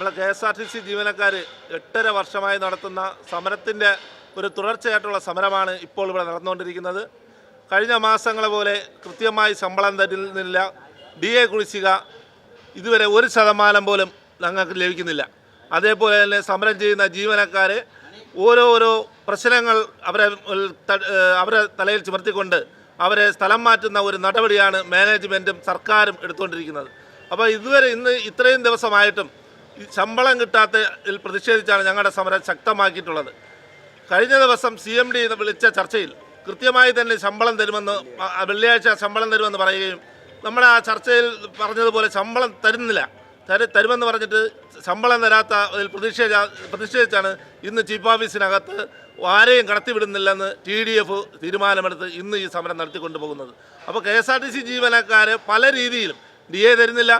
നമ്മളെ K S R T C ജീവനക്കാർ എട്ടര വർഷമായി നടത്തുന്ന സമരത്തിന്റെ ഒരു തുടർച്ചയായിട്ടുള്ള സമരമാണ് ഇപ്പോൾ ഇവിടെ നടന്നുകൊണ്ടിരിക്കുന്നത്. കഴിഞ്ഞ മാസങ്ങളെ പോലെ കൃത്യമായി ശമ്പളം തരുന്നില്ല. ഡി എ കുടിശ്ശിക ഇതുവരെ ഒരു ശതമാനം പോലും ഞങ്ങൾക്ക് ലഭിക്കുന്നില്ല. അതേപോലെ തന്നെ സമരം ചെയ്യുന്ന ജീവനക്കാർ ഓരോരോ പ്രശ്നങ്ങൾ അവരെ അവരെ തലയിൽ ചുമർത്തിക്കൊണ്ട് അവരെ സ്ഥലം മാറ്റുന്ന ഒരു നടപടിയാണ് മാനേജ്മെന്റും സർക്കാരും എടുത്തുകൊണ്ടിരിക്കുന്നത്. അപ്പോൾ ഇതുവരെ ഇന്ന് ഇത്രയും ദിവസമായിട്ടും ശമ്പളം കിട്ടാത്തതിൽ പ്രതിഷേധിച്ചാണ് ഞങ്ങളുടെ സമരം ശക്തമാക്കിയിട്ടുള്ളത്. കഴിഞ്ഞ ദിവസം സി എം ഡി വിളിച്ച ചർച്ചയിൽ കൃത്യമായി തന്നെ ശമ്പളം തരുമെന്ന് വെള്ളിയാഴ്ച ശമ്പളം തരുമെന്ന് പറയുകയും നമ്മുടെ ആ ചർച്ചയിൽ പറഞ്ഞതുപോലെ ശമ്പളം തരുന്നില്ല. തരു തരുമെന്ന് പറഞ്ഞിട്ട് ശമ്പളം തരാത്ത അതിൽ പ്രതിഷേധ പ്രതിഷേധിച്ചാണ് ഇന്ന് ചീഫ് ഓഫീസിനകത്ത് ആരെയും കടത്തിവിടുന്നില്ലെന്ന് ടി ഡി എഫ് തീരുമാനമെടുത്ത് ഇന്ന് ഈ സമരം നടത്തിക്കൊണ്ടു പോകുന്നത് അപ്പോൾ K S R T C ജീവനക്കാരെ പല രീതിയിലും ഡി എ തരുന്നില്ല.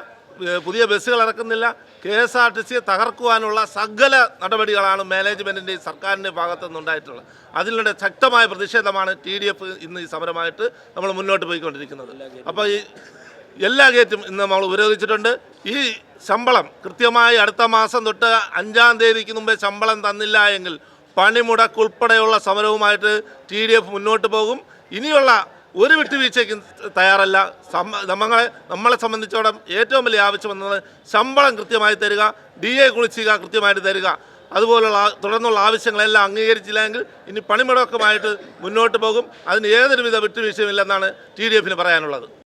പുതിയ ബസ്സുകൾ ഇറക്കുന്നില്ല. കെ എസ് ആർ ടി സിയെ തകർക്കുവാനുള്ള സകല നടപടികളാണ് മാനേജ്മെന്റിന്റെയും സർക്കാരിന്റെ ഭാഗത്തു നിന്നുണ്ടായിട്ടുള്ളത് അതിലൂടെ ശക്തമായ പ്രതിഷേധമാണ് ടി ഡി എഫ് ഇന്ന് ഈ സമരമായിട്ട് നമ്മൾ മുന്നോട്ട് പോയിക്കൊണ്ടിരിക്കുന്നത്. അപ്പോൾ ഈ എല്ലാ ഗേറ്റും ഇന്ന് നമ്മൾ ഉപരോധിച്ചിട്ടുണ്ട്. ഈ ശമ്പളം കൃത്യമായി അടുത്ത മാസം തൊട്ട് അഞ്ചാം തീയതിക്ക് മുമ്പേ ശമ്പളം തന്നില്ല എങ്കിൽ പണിമുടക്കുൾപ്പെടെയുള്ള സമരവുമായിട്ട് ടി ഡി എഫ് മുന്നോട്ട് പോകും. ഇനിയുള്ള ഒരു വിട്ടുവീഴ്ചയ്ക്കും തയ്യാറല്ല. നമ്മളെ നമ്മളെ സംബന്ധിച്ചോളം ഏറ്റവും വലിയ ആവശ്യം എന്നത് ശമ്പളം കൃത്യമായി തരിക ഡി എ കുളിച്ചിക കൃത്യമായിട്ട് തരിക. അതുപോലുള്ള തുടർന്നുള്ള ആവശ്യങ്ങളെല്ലാം അംഗീകരിച്ചില്ലെങ്കിൽ ഇനി പണിമുടക്കമായിട്ട് മുന്നോട്ട് പോകും. അതിന് ഏതൊരുവിധ വിട്ടുവീഴ്ചയുമില്ലെന്നാണ് ടി ഡി എഫിന് പറയാനുള്ളത്.